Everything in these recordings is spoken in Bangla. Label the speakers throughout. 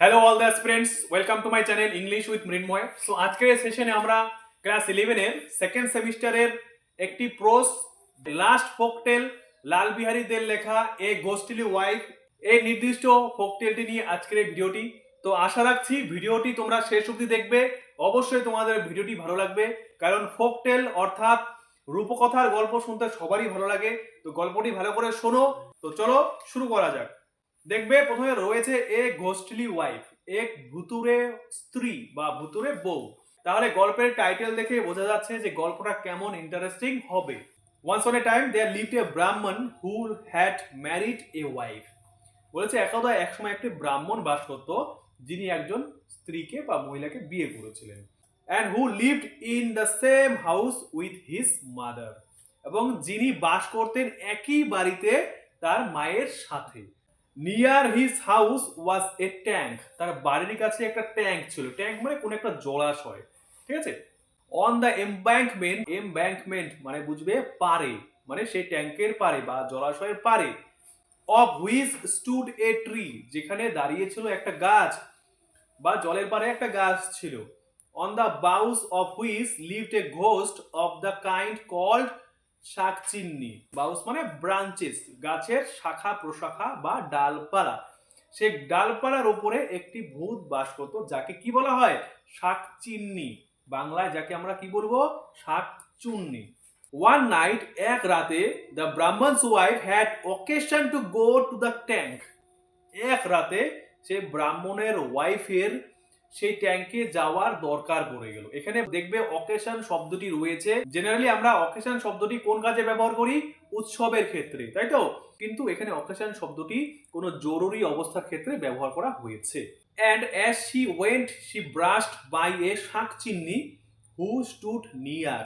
Speaker 1: Hello all the students welcome to my channel English with Mrinmoy so আজকের সেশনে আমরা ক্লাস ইলেভেনের সেকেন্ড সেমিস্টারের একটি প্রোস লাস্ট ফোকটেল লাল বিহারীদের লেখা এ গোস্টিলি ওয়াইফ এই নির্দিষ্ট ফোকটেলটি নিয়ে আজকের এই ভিডিওটি তো, আশা রাখছি ভিডিওটি তোমরা শেষ অবধি দেখবে। অবশ্যই তোমাদের ভিডিওটি ভালো লাগবে। কারণ ফোকটেল অর্থাৎ রূপকথার গল্প শুনতে সবারই ভালো লাগে। তো, গল্পটি ভালো করে শোনো। তো, চলো শুরু করা যাক। দেখবে প্রথমে রয়েছে এ ঘোস্টলি ওয়াইফ এক ভুতুরে স্ত্রী বা ভুতুরে বউ। তাহলে গল্পের টাইটেল দেখে বোঝা যাচ্ছে যে গল্পটা কেমন ইন্টারেস্টিং হবে। Once upon a time there lived a Brahmin who had married a wife বলেছে, একদা একসময় একটি ব্রাহ্মণ বাস করত, যিনি একজন স্ত্রীকে বা মহিলাকে বিয়ে করেছিলেন। And who lived in the same house with his mother এবং যিনি বাস করতেন একই বাড়িতে তার মায়ের সাথে। Near his house was a tank তার বাড়ির কাছে একটা ট্যাঙ্ক ছিল। ট্যাঙ্ক মানে কোন একটা জলাশয়। ঠিক আছে? অন দ্য এমব্যাঙ্কমেন্ট এমব্যাঙ্কমেন্ট মানে বুঝবে পারে। মানে সেই ট্যাঙ্কের পারে বা জলাশয়ের পারে। Of which stood a tree যেখানে দাঁড়িয়েছিল একটা গাছ বা জলের পারে একটা গাছ ছিল। On the boughs of which lived a ghost of the kind called shakchinni boughs মানে ব্রাঞ্চেস গাছের শাখা, প্রশাখা বা ডালপালা। সেই ডালপালার উপরে একটি ভূত বাস করতো, যাকে কি বলা হয়? শাকচিন্নি বাংলায় যাকে আমরা কি বলব? শাকচুন্নি ওয়ান নাইট এক রাতে the Brahmin's wife had occasion to go to the tank এক রাতে, সে ব্রাহ্মণের ওয়াইফের সেই ট্যাঙ্কে যাওয়ার দরকার পড়ে গেল। এখানে দেখবে অকেশন শব্দটি রয়েছে। জেনারেলি আমরা অকেশন শব্দটি কোন কাজে ব্যবহার করি? উৎসবের ক্ষেত্রে, তাই তো? কিন্তু এখানে অকেশন শব্দটি কোনো জরুরি অবস্থার ক্ষেত্রে ব্যবহার করা হয়েছে। And as she went she brushed by a shakchinni who stood near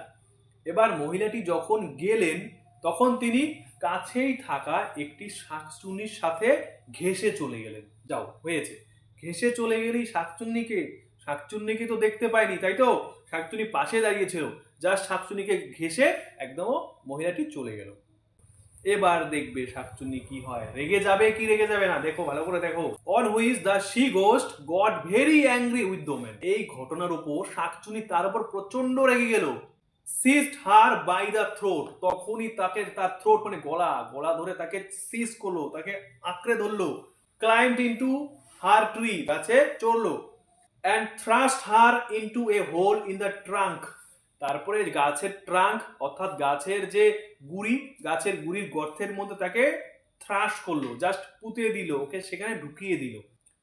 Speaker 1: এবার মহিলাটি যখন গেলেন, তখন তিনি কাছেই থাকা একটি শাকচুন্নির সাথে ঘেসে চলে গেলেন। যাও, হয়েছে। ঘেসে চলে গেলি শাকচুন্নিকে শাকচুন্নিকে তো দেখতে পাইনি, তাই তো? শাকচুন্নি পাশে দাঁড়িয়েছিল জাস্ট শাকচুন্নিকে ঘেসে একদম মহিলাটি চলে গেল। এবার দেখবে শাকচুন্নি কি হয়। রেগে যাবে কি রেগে যাবে না? দেখো, ভালো করে দেখো। On which the she ghost got very angry with the woman এই ঘটনার উপর শাকচুন্নি তার উপর প্রচণ্ড রেগে গেল। Seized her by the throat তখনই তাকে, তার থ্রোট মানে গলা গলা ধরে তাকে সিজ করল, তাকে আঁকড়ে ধরলো। ক্লাইম্ড ইনটু হার ট্রি গাছে চড়লো। And thrust her into a hole in the trunk তারপরে গাছের ট্রাঙ্ক অর্থাৎ গাছের যে গুড়ি, গাছের গুড়ির গর্তের মধ্যে তাকে থ্রাশ করল জাস্ট পুঁতে দিল, ওকে সেখানে ঢুকিয়ে দিল।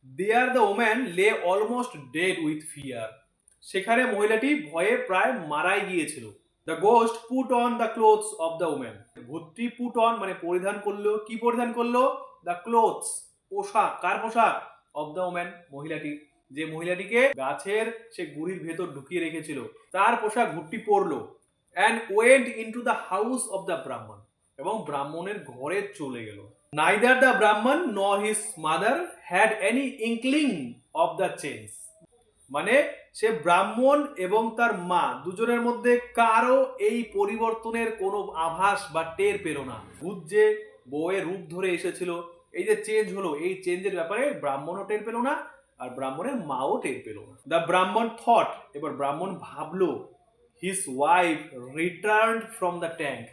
Speaker 1: There the woman lay almost dead with fear সেখানে মহিলাটি ভয়ে প্রায় মারাই গিয়েছিল। The ghost put on the clothes of the woman ভূতটি put on মানে পরিধান করল, কি পরিধান করল? দ্য ক্লোথস পোশাক। কার পোশাক? অফ দ্য ওম্যান মহিলাটি। যে মহিলাটিকে গাছের সে গুড়ির ভেতর ঢুকিয়ে রেখেছিল, তার পোশাক ভুট্টি পরলো and went into the house of the Brahman এবং ব্রাহ্মণের ঘরে চলে গেল। Neither the Brahman nor his mother had any inkling of the change মানে সে ব্রাহ্মণ এবং তার মা দুজনের মধ্যে কারও এই পরিবর্তনের কোনো আভাস বা টের পেল না। ভূত যে বউয়ের রূপ ধরে এসেছিল এই যে চেঞ্জ হলো, এই চেঞ্জের ব্যাপারে ব্রাহ্মণও টের পেল না, আর ব্রাহ্মণের মাও টের পেল না। দ্য ব্রাহ্মণ থট এবার ব্রাহ্মণ ভাবলো his wife return from the tank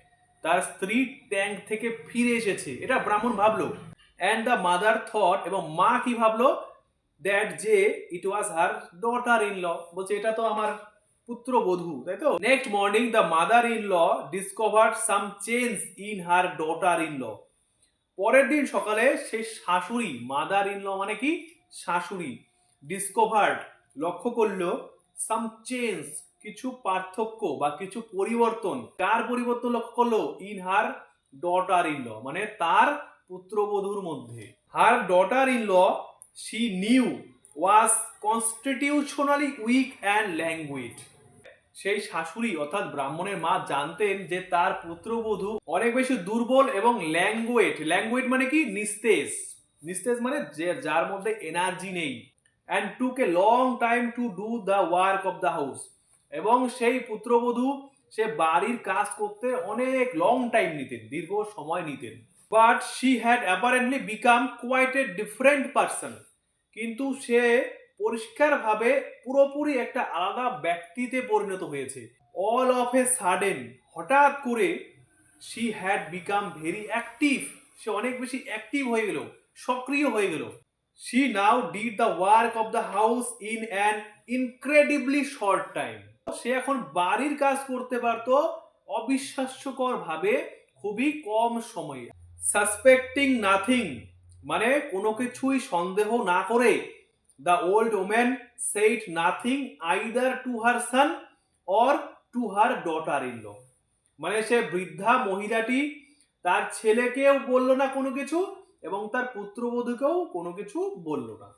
Speaker 1: তার স্ত্রী ট্যাঙ্ক থেকে ফিরে এসেছে। এটা ব্রাহ্মণ ভাবলো। অ্যান্ড দ্য মাদার থট এবং মা কি ভাবলো? দ্যাট যে ইট ওয়াজ হার ডটার ইন ল বলছে, এটা তো আমার পুত্রবধূ। তাই তো? Next morning the mother in law discover some change in her daughter in law পরের দিন সকালে সেই শাশুড়ি মাদার ইন ল মানে কি? শাশুড়ি ডিসকভার্ড লক্ষ্য করল সাম চেঞ্জ কিছু পার্থক্য বা কিছু পরিবর্তন। কার পরিবর্তন লক্ষ্য করল? In her daughter in law মানে তার পুত্রবধূর মধ্যে। Her daughter in law she knew was constitutionally weak and language সেই শাশুড়ি অর্থাৎ ব্রাহ্মণের মা জানতেন যে তার পুত্রবধূ অনেক বেশি দুর্বল এবং ল্যাঙ্গুয়েট ল্যাঙ্গুয়েট মানে কি? নিস্তেজ। নিস্তেজ মানে যে যার মধ্যে এনার্জি নেই। And took a long time to do the work of the house এবং সেই পুত্রবধূ সে বাড়ির কাজ করতে অনেক লং টাইম নিতেন, দীর্ঘ সময় নিতেন। But she had apparently become quite a different person কিন্তু সে পরিষ্কারভাবে পুরোপুরি একটা আলাদা ব্যক্তিতে পরিণত হয়েছে। অল অফ এ সাডেন হঠাৎ করে she had become very active সে অনেক বেশি অ্যাক্টিভ হয়ে গেল, সক্রিয় হয়ে গেল। She now did the work of the house in an incredibly short time সে এখন বাড়ির কাজ করতে পারতো অবিশ্বাস্যকর ভাবে খুবই কম সময়ে। সাসপেক্টিং নাথিং মানে কোনো কিছুই সন্দেহ না করে woman said nothing either to her son or to her daughter in law মানে সে বৃদ্ধা মহিলাটি তার ছেলেকেও বলল না কোনো কিছু এবং তার পুত্রবধূকেও কোনো কিছু বলল না।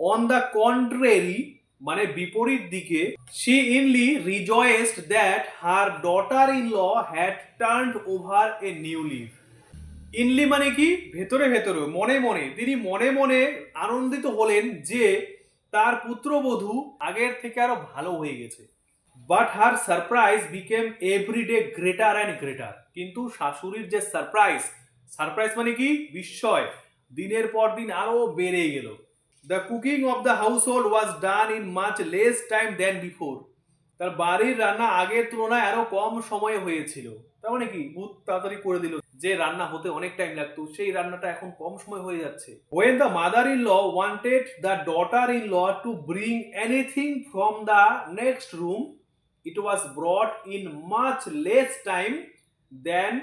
Speaker 1: অন দ্য কন্ট্রেরি মানে বিপরীত দিকে she inly rejoiced that her daughter in law had turn over a new leaf inly মানে কি? ভেতরে ভেতরে, মনে মনে। তিনি মনে মনে আনন্দিত হলেন যে তার পুত্রবধূ আগের থেকে আরও ভালো হয়ে গেছে। But her surprise became everyday greater and greater কিন্তু শাশুড়ির যে সারপ্রাইজ সারপ্রাইজ মানে কি? বিস্ময়। দিনের পর দিন আরও বেড়ে গেল। The cooking of the household was done in much less time than before তার বাড়ির রান্না আগের তুলনায় আরও কম সময়ে হয়েছিল। তার মানে কি? বহুত তাড়াতাড়ি করে দিল। যে রান্না হতে অনেক টাইম লাগতো, সেই রান্নাটা এখন কম সময় হয়ে যাচ্ছে। When the mother in law wanted the daughter in law to bring anything from the next room it was brought in much less time than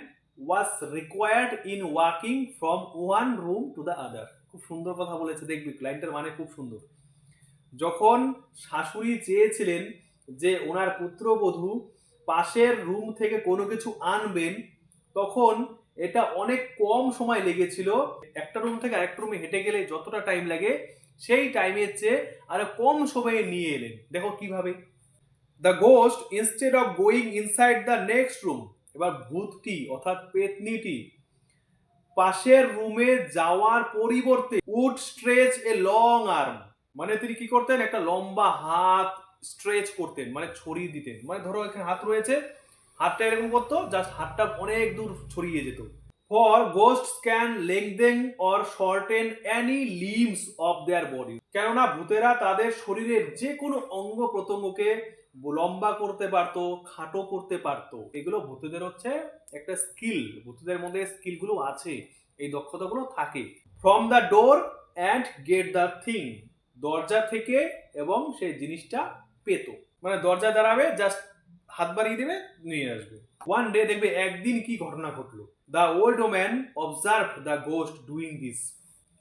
Speaker 1: was required in walking from one room to the other খুব সুন্দর কথা বলেছে, দেখবি ক্লায়েন্টের মানে খুব সুন্দর। যখন শাশুড়ি চেয়েছিলেন যে ওনার পুত্রবধূ পাশের রুম থেকে কোনো কিছু আনবেন, তখন এটা অনেক কম সময় লেগেছিল। একটা রুম থেকে আরেকটা রুমে হেঁটে গেলে যতটা টাইম লাগে, সেই টাইমের চেয়ে আরও কম সময়ে নিয়ে এলেন। দেখো কীভাবে। The ghost instead of going inside the next room এবার ভূতটি, অর্থাৎ পেতনিটি, পাশের রুমে যাওয়ার পরিবর্তে would stretch a long arm মানে তিনি কি করতেন? একটা লম্বা হাত স্ট্রেচ করতেন মানে ছড়িয়ে দিতেন। মানে ধরো এখানে হাত রয়েছে হাতটা এরকম করতো জাস্ট হাতটা অনেক দূর ছড়িয়ে যেত। For ghost can lengthen or shorten any limbs of their body কেননা ভূতেরা তাদের শরীরের যে কোনো অঙ্গ প্রত্যঙ্গকে লম্বা করতে পারতো, খাটো করতে পারতো। এগুলো ভূতেদের হচ্ছে একটা স্কিল ভূতেদের মধ্যে স্কিলগুলো আছে, এই দক্ষতাগুলো থাকে। From the door and get the thing দরজা থেকে এবং সেই জিনিসটা পেত। মানে দরজা দাঁড়াবে জাস্ট হাত বাড়িয়ে দেবে, নিয়ে আসবে। ওয়ান ডে দেখবে একদিন কি ঘটনা ঘটলো। The old woman observe the ghost doing this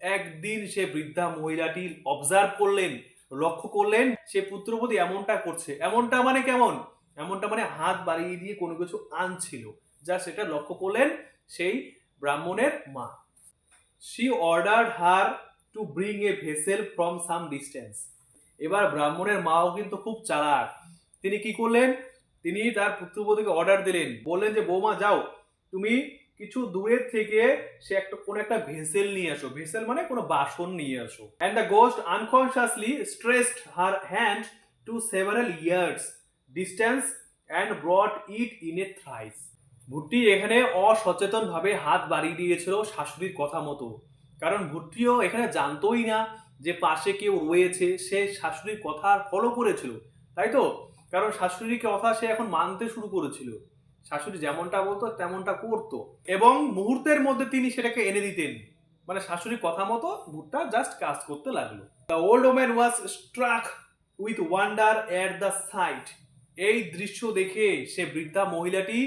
Speaker 1: একদিন সে বৃদ্ধা মহিলাটি অবজার্ভ করলেন, লক্ষ্য করলেন, সে পুত্রবতী এমনটা করছে। এমনটা মানে কেমন? এমনটা মানে হাত বাড়িয়ে দিয়ে কোনো কিছু আনছিল। যা সেটা লক্ষ্য করলেন সেই ব্রাহ্মণের মা। She order her to bring a vessel from some distance এবার ব্রাহ্মণের মাও কিন্তু খুব চালাক। তিনি কি করলেন? তিনি তার পুত্রবধূকে অর্ডার দিলেন। বললেন যে, বৌমা, যাও। তুমি কিছু দূরের থেকে সে একটা, কোন একটা ভেসেল নিয়ে আসো। ভেসেল মানে কোনো বাসন নিয়ে আসো। And the ghost unconsciously stretched her hand to several yards distance and brought it in a trice ভুট্টি এখানে অসচেতন ভাবে হাত বাড়িয়ে দিয়েছিল শাশুড়ির কথা মতো। কারণ ভুট্টিও এখানে জানতোই না যে পাশে কেউ রয়েছে। সে শাশুড়ির কথা ফলো করেছিল। তাই তো? কারণ শাশুড়ির কথা সে এখন মানতে শুরু করেছিল। শাশুড়ি যেমনটা বলতো, তেমনটা করতো। এবং মুহূর্তের মধ্যে তিনি সেটাকে এনে দিতেন। মানে শাশুড়ির কথা মতো ভুট্টা জাস্ট কাজ করতে লাগল। The old woman was struck with wonder at the sight এই দৃশ্য দেখে সে বৃদ্ধা মহিলাটি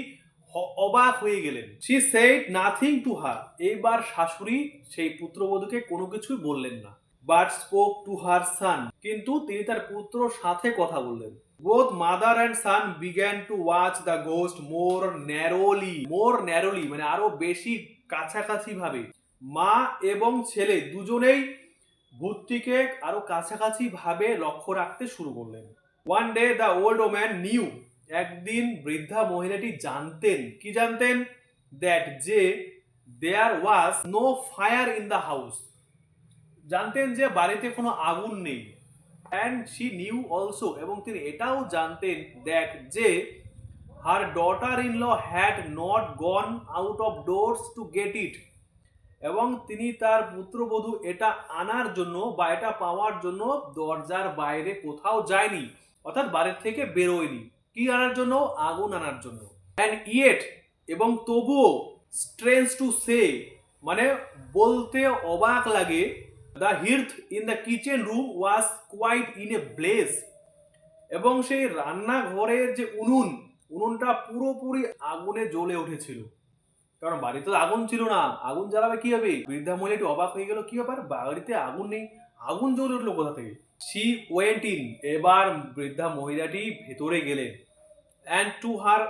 Speaker 1: অবাক হয়ে গেলেন। She said nothing to her এইবার শাশুড়ি সেই পুত্রবধূকে কোনো কিছুই বললেন না। But spoke to her son কিন্তু তিনি তার পুত্র সাথে কথা বললেন। Both mother and son began to watch the ghost more narrowly more narrowly মানে আরও বেশি কাছাকাছি ভাবে। মা এবং ছেলে দুজনেই ভূতটিকে আরও কাছাকাছি ভাবে লক্ষ্য রাখতে শুরু করলেন। One day the old woman knew একদিন বৃদ্ধা মহিলাটি জানতেন। কি জানতেন? দ্যাট যে there was no fire in the house জানতেন যে বাড়িতে কোনো আগুন নেই। অ্যান্ড শি নিউ অলসো এবং তিনি এটাও জানতেন দ্যাট যে her daughter in law had not gone out of doors to get it এবং তিনি তার পুত্রবধূ এটা আনার জন্য বা এটা পাওয়ার জন্য দরজার বাইরে কোথাও যায়নি, অর্থাৎ বাড়ির থেকে বেরোয়নি। কি আনার জন্য? আগুন আনার জন্য। অ্যান্ড ইয়েট এবং তবুও স্ট্রেঞ্জ টু সে মানে বলতে অবাক লাগে the hearth in the kitchen room was quite in a blaze এবং সেই রান্নাঘরের যে উনুন, উনুনটা পুরোপুরি আগুনে জ্বলে উঠেছিল। কারণ বাড়িতে আগুন ছিল না। আগুন জ্বালাবে কি হবে? বৃদ্ধা মহিলাটি অবাক হয়ে গেল, কি ব্যাপার? বাড়িতে আগুন নেই? আগুন জ্বলে উঠল কোথা থেকে? সি ওয়েন্ট ইন এবার বৃদ্ধা মহিলাটি ভেতরে গেলেন। And to her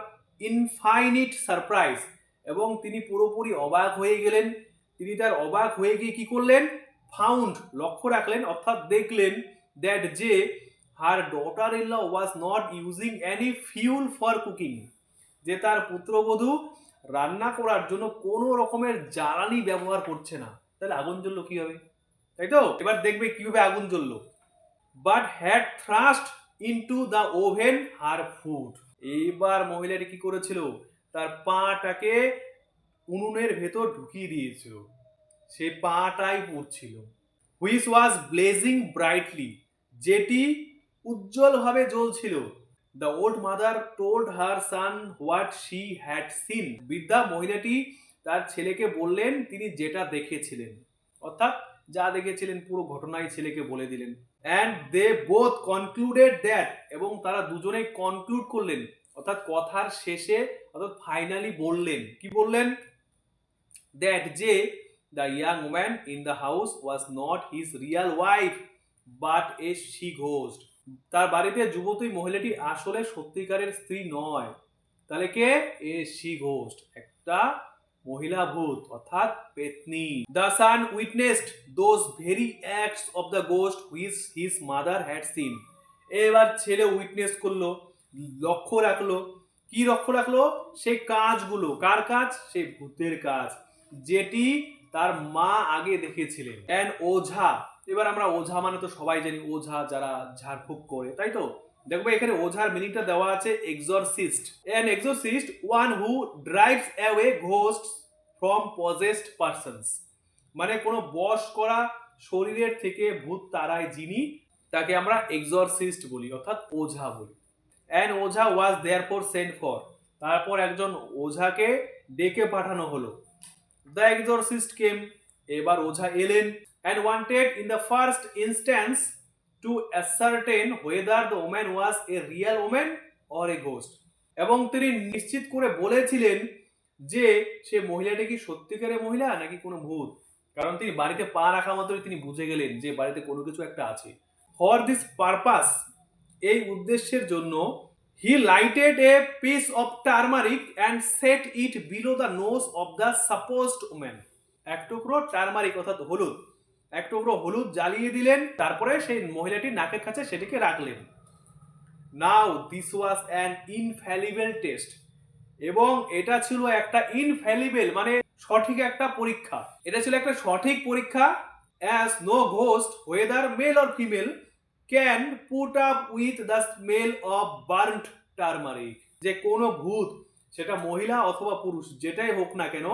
Speaker 1: infinite surprise এবং তিনি পুরোপুরি অবাক হয়ে গেলেন। তিনি তার অবাক হয়ে গিয়ে কি করলেন? ফাউন্ড লক্ষ্য রাখলেন, অর্থাৎ দেখলেন দ্যাট যে her daughter in law was not using any fuel for cooking যে তার পুত্রবধূ রান্না করার জন্য কোনো রকমের জ্বালানি ব্যবহার করছে না। তাহলে আগুন জ্বললো কি হবে তাই তো? এবার দেখবে কীভাবে আগুন জ্বললো। But had thrust into the oven her foot এইবার মহিলাটি কি করেছিল? তার পাটাকে উনুনের ভেতর ঢুকিয়ে দিয়েছিল। সে পাটাই পড়ছিল হুইচ ওয়াজ ব্লেজিং ব্রাইটলি। যেটি উজ্জ্বলভাবে জ্বলছিল। The old mother told her son what she had seen. বৃদ্ধা মহিলাটি তার ছেলেকে বললেন, তিনি যেটা দেখেছিলেন। অর্থাৎ যা দেখেছিলেন, পুরো ঘটনাই ছেলেকে বলে দিলেন। And they both concluded that এবং তারা দুজনেই কনক্লুড করলেন। অর্থাৎ কথার শেষে, অর্থাৎ ফাইনালি বললেন। কি বললেন? দ্যাট যে the young woman in the house was not his real wife but a she ghost তার বাড়িতে যুবতী মহিলাটি আসলে সত্যিকারের স্ত্রী নয়। তাহলে কে? এ শি ঘোস্ট একটা মহিলা ভূত, অর্থাৎ পেতনি। The son witnessed those very acts of the ghost which his mother had seen এবার ছেলে উইটনেস করল, লক্ষ্য রাখল। কি লক্ষ্য রাখল? সে কাজগুলো, কার কাজ? সে ভূতের কাজ। যেটি তার মা আগে দেখেছিলেন। অ্যান্ড ওঝা, এবার আমরা ওঝা মানে তো সবাই জানি, ওঝা যারা ঝাড়ফুঁক করে, তাই তো? দেখব এখানে ওঝার মিনিংটা দেওয়া আছে exorcist an exorcist one who drives away ghost from possessed persons মানে কোনো বশ করা শরীরের থেকে ভূত তারায় যিনি, তাকে আমরা এক্সরসিস্ট বলি, অর্থাৎ ওঝা বলি। An ojha was there for sent for তারপর একজন ওঝাকে ডেকে পাঠানো হলো। দ্য এক্সরসিস্ট কেম এবার ওঝা এলেন and wanted in the first instance to ascertain whether the woman was a real woman or a ghost এবং তিনি নিশ্চিত করে বলেছিলেন যে সে মহিলাটি কি সত্যিকারের মহিলা নাকি কোনো ভূত। কারণ তিনি বাড়িতে পা রাখা মাত্রই তিনি বুঝে গেলেন যে বাড়িতে কোনো কিছু একটা আছে। ফর দিস পারপাস এই উদ্দেশ্যের জন্য he lighted a piece of turmeric and set it below the nose of the supposed woman এক টুকরো টার্মারিক অর্থাৎ হলুদ। এক টুকরো হলুদ জ্বালিয়ে দিলেন, তারপরে সেই মহিলাটির নাকের কাছে সেটিকে রাখলেন। Now this was an infallible test এবং এটা ছিল একটা ইনফ্যালিবেল মানে সঠিক একটা পরীক্ষা। এটা ছিল একটা সঠিক পরীক্ষা। As no ghost whether male or female can put up with the smell of burnt turmeric যে কোনো ভূত, সেটা মহিলা অথবা পুরুষ, যেটাই হোক না কেন,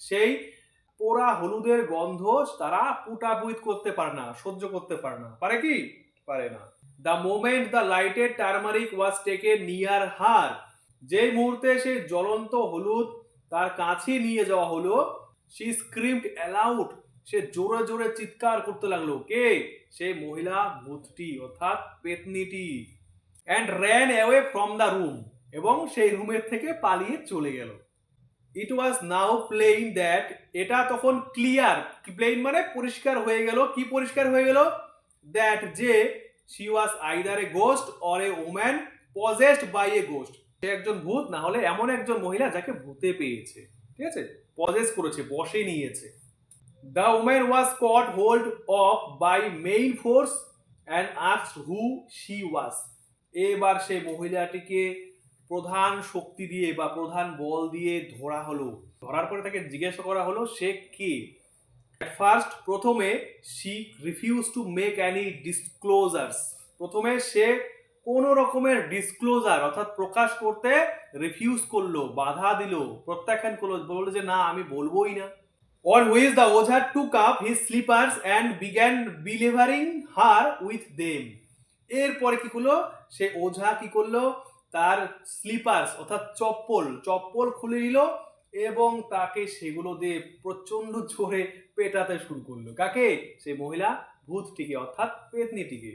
Speaker 1: সেই পোড়া হলুদের গন্ধ তারা পুট আপ উইথ করতে পারে না, সহ্য করতে পারে না। পারে কি? পারে না। The moment the lighted turmeric was taken near her যেই মুহূর্তে সেই জ্বলন্ত হলুদ তার কাছে নিয়ে যাওয়া হলো সি স্ক্রিমড অ্যালাউড সে জোরে জোরে চিৎকার করতে লাগল। কে? সে মহিলা ভূতটি অর্থাৎ পেতনিটি। And ran away from the room এবং সেই রুমের থেকে পালিয়ে চলে গেল। ইট ওয়াজ নাও প্লেইন দ্যাট এটা তখন ক্লিয়ার প্লেইন মানে পরিষ্কার হয়ে গেল। কি পরিষ্কার হয়ে গেল? দ্যাট যে she was either a ghost or a woman possessed by a ghost সে একজন ভূত, না হলে এমন একজন মহিলা যাকে ভূতে পেয়েছে। ঠিক আছে? পজেস করেছে, বসে নিয়েছে। The woman was caught hold of by main force and asked who she was এবার সেই মহিলাটিকে প্রধান শক্তি দিয়ে বা প্রধান বল দিয়ে ধরা হলো। ধরার পরে তাকে জিজ্ঞাসা করা হলো, সে কে? ফার্স্ট প্রথমে she refuse to make any disclosures প্রথমে সে কোনো রকমের ডিসক্লোজার অর্থাৎ প্রকাশ করতে রিফিউজ করল, বাধা দিল, প্রত্যাখ্যান করল। বলল যে, না, আমি বলবোই না। On which the Oja took up his slippers and began delivering her with them. এরপরে কি করল সে ওঝা কি করল? তার স্লিপার্স অর্থাৎ চপ্পল চপ্পল খুলে নিল এবং তাকে সেগুলো দিয়ে প্রচণ্ড জোরে পেটাতে শুরু করল। কাকে? সেই মহিলা, ভূতটিকে, অর্থাৎ পেতনিটিকে।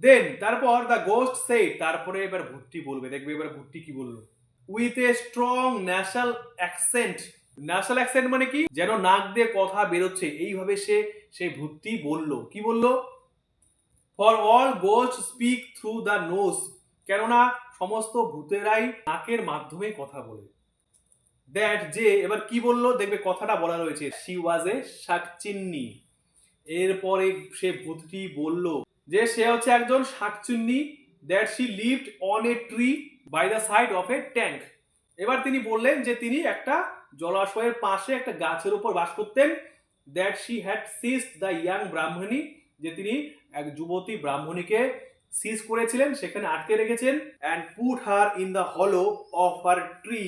Speaker 1: দেন তারপর দ্য গোস্ট সেই তারপরে এবার ভূতটি বলবে। দেখবে এবার ভূতটি কি বলল? With a strong national accent national accent মানে কি? যেন নাক দিয়ে কথা বেরোচ্ছে। এইভাবে সে সেই ভূতটি বলল। কি বলল? For all ghost speak through the nose কেননা সমস্ত ভূতেরাই নাকের মাধ্যমে কথা বলে। দ্যাট যে, এবার কি বলল? দেখবে কথাটা বলা রয়েছে। She was a shakchinni. এরপরে সে ভূতটি বলল যে, সে হচ্ছে একজন শাকচুন্নি that she lived on a tree by the side of a tank এবার তিনি বললেন যে, তিনি একটা জলাশয়ের পাশে একটা গাছের উপর বাস করতেন। That she had seized the young Brahmani যে তিনি এক যুবতী ব্রাহ্মণীকে সিজ করেছিলেন, সেখানে আটকে রেখেছেন and put her in the hollow of her tree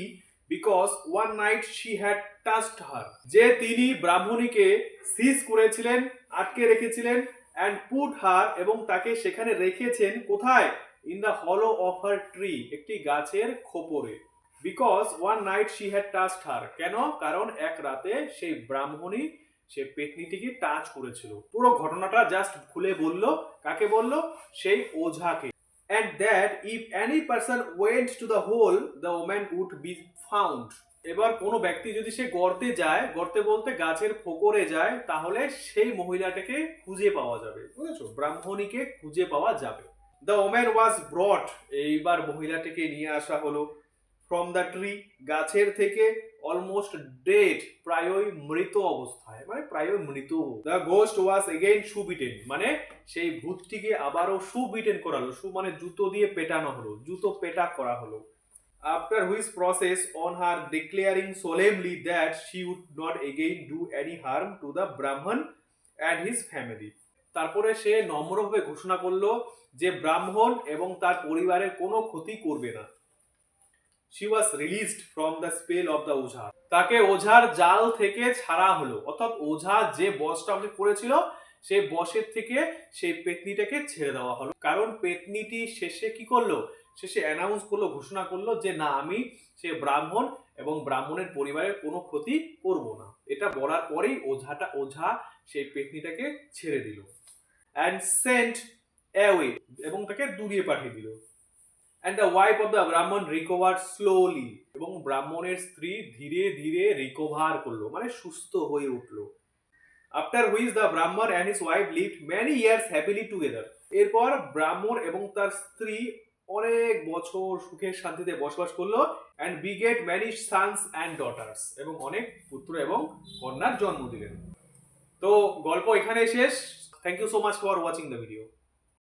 Speaker 1: because one night she had touched her যে তিনি ব্রাহ্মণীকে সিজ করেছিলেন, আটকে রেখেছিলেন অ্যান্ড পুট হার এবং তাকে সেখানে রেখেছেন কোথায়? In the hollow of her tree একটি গাছের খোপরে। Because one night she had touched her কেন? কারণ এক রাতে সেই ব্রাহ্মণী, সে পেতনিটিকে টাচ করেছিল। পুরো ঘটনাটা জাস্ট খুলে বলল, কাকে বলল? সেই ওঝাকে। And that if any person went to the hole, the woman would be found. এবার কোনো ব্যক্তি যদি সে গর্তে যায়, গর্তে বলতে গাছের ফোকরে যায়, তাহলে সেই মহিলাটাকে খুঁজে পাওয়া যাবে। বুঝেছ? ব্রাহ্মণীকে খুঁজে পাওয়া যাবে। দ্য ওম্যান ওয়াজ ব্রট এইবার মহিলাটিকে নিয়ে আসা হলো। ফ্রম দ্য ট্রি গাছের থেকে অলমোস্ট ডেড প্রায়ই মৃত অবস্থায় মানে প্রায়ই মৃত। The ghost was again soundly beaten মানে সেই ভূতটিকে আবারও সুবিটেন করালো সু মানে জুতো দিয়ে পেটানো হলো, জুতো পেটা করা হলো। After which process on her declaring solemnly that she would not again do any harm to the Brahman and his family তারপরে সে নম্রভাবে ঘোষণা করল যে ব্রাহ্মণ এবং তার পরিবারের কোনো ক্ষতি করবে না। She was released from the spell of the ojha তাকে ওঝার জাল থেকে ছাড়া হলো। অর্থাৎ ওঝা যে বসটা আমাকে করেছিল, সেই বসের থেকে সেই পেতনিটাকে ছেড়ে দেওয়া হলো। কারণ পেতনিটি শেষে কি করল? শেষে অ্যানাউন্স করল, ঘোষণা করল যে, না, আমি সে ব্রাহ্মণ এবং ব্রাহ্মণের পরিবারের কোনো ক্ষতি করব না। এটা বলার পরেই ওঝাটা ওঝা সেই পেতনিটাকে ছেড়ে দিল। অ্যান্ড সেন্ট অ্যাওয়ে এবং তাকে দূরিয়ে পাঠিয়ে দিল। And the wife of the Brahman recover slowly এবং ব্রাহ্মণের স্ত্রী ধীরে ধীরে রিকভার করল মানে সুস্থ হয়ে উঠল। After which the Brahman and his wife lived many years happily together এরপর ব্রাহ্মণ এবং তার স্ত্রী অনেক বছর সুখের শান্তিতে বসবাস করল and begat many sons and daughters এবং অনেক পুত্র এবং কন্যার জন্ম দিলেন। তো গল্প এখানে শেষ। Thank you so much for watching the video